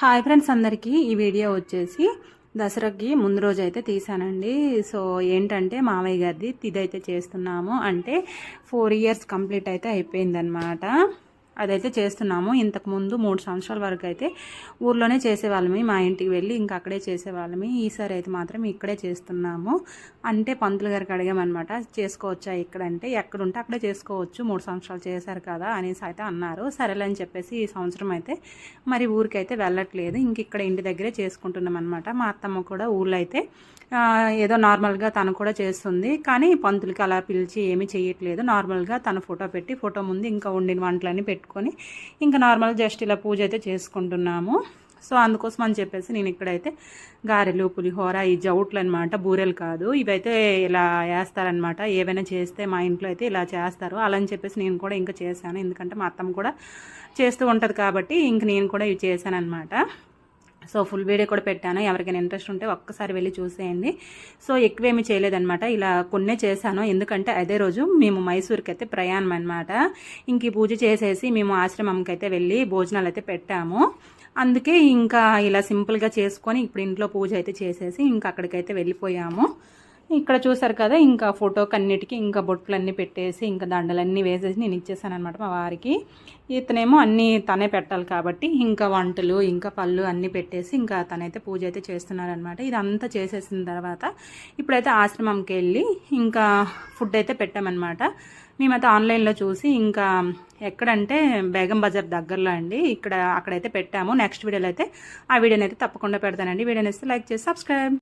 Hi friends అందరికీ. ఈ video వచ్చేసి దసరాకి ముందు రోజు అయితే తీసానండి సో ఏంటంటే మావయ్య గారిది ఇదైతే చేస్తున్నాము. అంటే ఫోర్ ఇయర్స్ కంప్లీట్ అయితే అయిపోయిందనమాట అదైతే చేస్తున్నాము. ఇంతకుముందు మూడు సంవత్సరాల వరకు అయితే ఊర్లోనే చేసేవాళ్ళమి. మా ఇంటికి వెళ్ళి ఇంకా అక్కడే చేసేవాళ్ళమి. ఈసారి అయితే మాత్రం ఇక్కడే చేస్తున్నాము. అంటే పంతులు గారికి అడిగామన్నమాట చేసుకోవచ్చా ఇక్కడ? అంటే ఎక్కడంటే అక్కడే చేసుకోవచ్చు. మూడు సంవత్సరాలు చేశారు కదా అనేసి అయితే అన్నారు. సరేలే అని చెప్పేసి ఈ సంవత్సరం అయితే మరి ఊరికైతే వెళ్ళట్లేదు. ఇంక ఇక్కడ ఇంటి దగ్గరే చేసుకుంటున్నాం అనమాట మా అత్తమ్మ కూడా ఊళ్ళో అయితే ఏదో నార్మల్గా తను కూడా చేస్తుంది. కానీ పంతులకి అలా పిలిచి ఏమీ చేయట్లేదు నార్మల్గా తన ఫోటో పెట్టి ఫోటో ముందు ఇంకా వండిన వంటలన్నీ పెట్టుకొని ఇంకా నార్మల్ జస్ట్ ఇలా పూజ అయితే చేసుకుంటున్నాము. సో అందుకోసం అని చెప్పేసి నేను ఇక్కడైతే గారెలు పులిహోర ఈ జౌట్లు అనమాట బూరెలు కాదు. ఇవైతే ఇలా వేస్తారనమాట. ఏవైనా చేస్తే మా ఇంట్లో అయితే ఇలా చేస్తారు. అలా అని చెప్పేసి నేను కూడా ఇంకా చేశాను. ఎందుకంటే మా అత్తమ్మ కూడా చేస్తూ ఉంటుంది కాబట్టి ఇంక నేను కూడా ఇవి చేశాను అనమాట సో ఫుల్ వీడియో కూడా పెట్టాను. ఎవరికైనా ఇంట్రెస్ట్ ఉంటే ఒక్కసారి వెళ్ళి చూసేయండి. సో ఎక్కువేమీ చేయలేదనమాట ఇలా కొన్నే చేశాను. ఎందుకంటే అదే రోజు మేము మైసూర్కి అయితే ప్రయాణం అనమాట ఇంక పూజ చేసేసి మేము ఆశ్రమంకి అయితే వెళ్ళి భోజనాలు అయితే పెట్టాము. అందుకే ఇంకా ఇలా సింపుల్గా చేసుకొని ఇప్పుడు ఇంట్లో పూజ అయితే చేసేసి ఇంకా అక్కడికైతే వెళ్ళిపోయాము. ఇక్కడ చూసారు కదా ఇంకా ఫోటోకి అన్నిటికీ ఇంకా బొట్లన్నీ పెట్టేసి ఇంకా దండలన్నీ వేసేసి నేను ఇచ్చేసాను అనమాట మా వారికి. ఇతనేమో అన్నీ తనే పెట్టాలి కాబట్టి ఇంకా వంటలు ఇంకా పళ్ళు అన్నీ పెట్టేసి ఇంకా తనైతే పూజ అయితే చేస్తున్నారనమాట ఇదంతా చేసేసిన తర్వాత ఇప్పుడైతే ఆశ్రమంకి వెళ్ళి ఇంకా ఫుడ్ అయితే పెట్టామన్నమాట. మేమైతే ఆన్లైన్లో చూసి ఇంకా ఎక్కడంటే బేగం బజార్ దగ్గరలో అండి. ఇక్కడ అక్కడైతే పెట్టాము. నెక్స్ట్ వీడియోలో అయితే ఆ వీడియోని అయితే తప్పకుండా పెడతానండి. వీడియోని ఇస్తే లైక్ చేసి సబ్స్క్రైబ్.